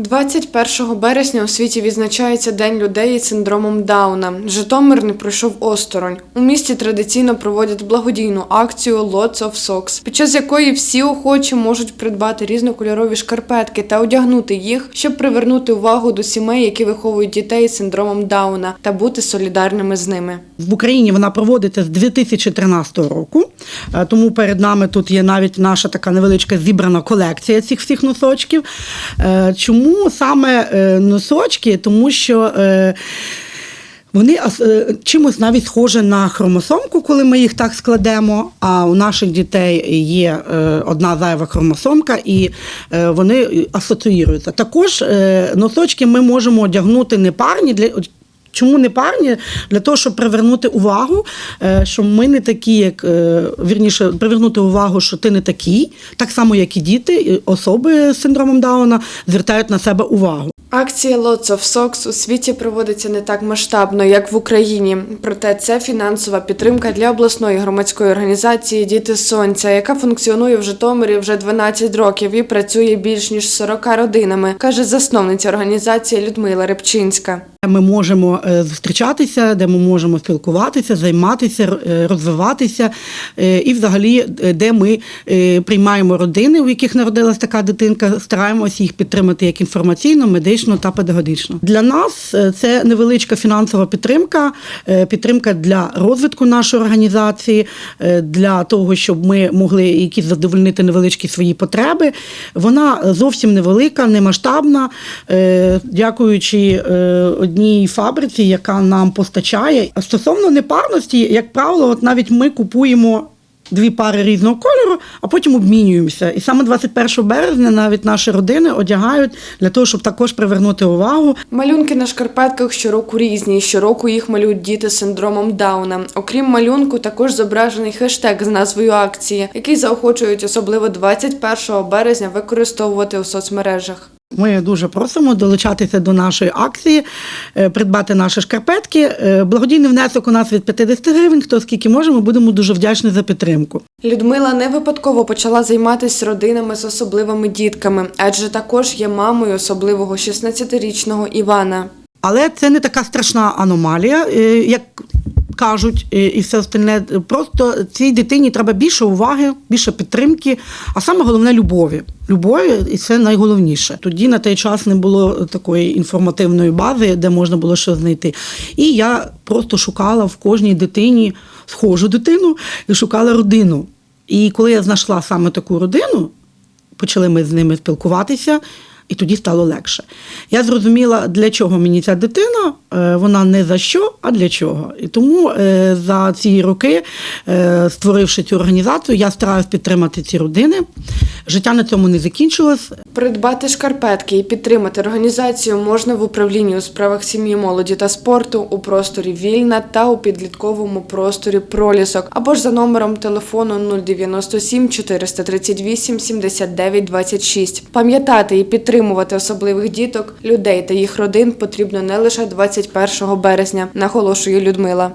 21 березня у світі відзначається День людей із синдромом Дауна. Житомир не пройшов осторонь. У місті традиційно проводять благодійну акцію Lots of Socks, під час якої всі охочі можуть придбати різнокольорові шкарпетки та одягнути їх, щоб привернути увагу до сімей, які виховують дітей з синдромом Дауна, та бути солідарними з ними. В Україні вона проводиться з 2013 року, е, тому перед нами тут є навіть наша така невеличка зібрана колекція цих всіх носочків. Е, Чому саме е, носочки? Тому що. е, Вони е, чимось навіть схожі на хромосомку, коли ми їх так складемо. А у наших дітей є одна зайва хромосомка, і вони асоціюються. Також носочки ми можемо одягнути не парні для. Чому не парні? Для того, щоб привернути увагу, е, що ми не такі, як е, вірніше, привернути увагу, що ти не такий, так само, як і діти, особи з синдромом Дауна звертають на себе увагу. Акція Lots of Socks у світі проводиться не так масштабно, як в Україні. Проте це фінансова підтримка для обласної громадської організації Діти Сонця, яка функціонує в Житомирі вже 12 років і працює більш ніж 40 родинами, каже засновниця організації Людмила Репчинська. Ми можемо е, зустрічатися, де ми можемо спілкуватися, займатися, е, розвиватися, е, і взагалі, де ми приймаємо родини, у яких народилась така дитинка, стараємося їх підтримати як інформаційно, медично та педагогічно. Для нас е, це невеличка фінансова підтримка, е, підтримка для розвитку нашої організації, е, для того, щоб ми могли якісь задовольнити невеличкі свої потреби. Вона зовсім невелика, не масштабна, дякуючи одній фабриці, яка нам постачає. Стосовно непарності, як правило, от навіть ми купуємо. Дві пари різного кольору, а потім обмінюємося. І саме 21 березня навіть наші родини одягають для того, щоб також привернути увагу. Малюнки на шкарпетках щороку різні. Щороку їх малюють діти з синдромом Дауна. Окрім малюнку, також зображений хештег з назвою акції, який заохочують особливо 21 березня використовувати у соцмережах. Ми дуже просимо долучатися до нашої акції, е, придбати наші шкарпетки. Е, Благодійний внесок у нас від 50 гривень. Хто скільки може, ми будемо дуже вдячні за підтримку. Людмила не випадково почала займатися родинами з особливими дітками, адже також є мамою особливого 16-річного Івана. Але це не така страшна аномалія, е, як кажуть, е, і все остальне. Просто цій дитині треба більше уваги, більше підтримки, а саме головне любові. Любові, і це найголовніше. Тоді на той час не було такої інформативної бази, де можна було щось знайти. І я просто шукала в кожній дитині схожу дитину і шукала родину. І коли я знайшла саме таку родину, почали ми з ними спілкуватися, і тоді стало легше. Я зрозуміла, для чого мені ця дитина, Е, вона не за що, а для чого. І тому е, за ці роки, е, створивши цю організацію, я стараюсь підтримати ці родини. Життя на цьому не закінчилось. Придбати шкарпетки і підтримати організацію можна в управлінні у справах сім'ї, молоді та спорту у просторі Вільна та у підлітковому просторі Пролісок або ж за номером телефону 097 438 79 26. Пам'ятати і підтримувати особливих діток, людей та їх родин потрібно не лише 21 березня, наголошує Людмила.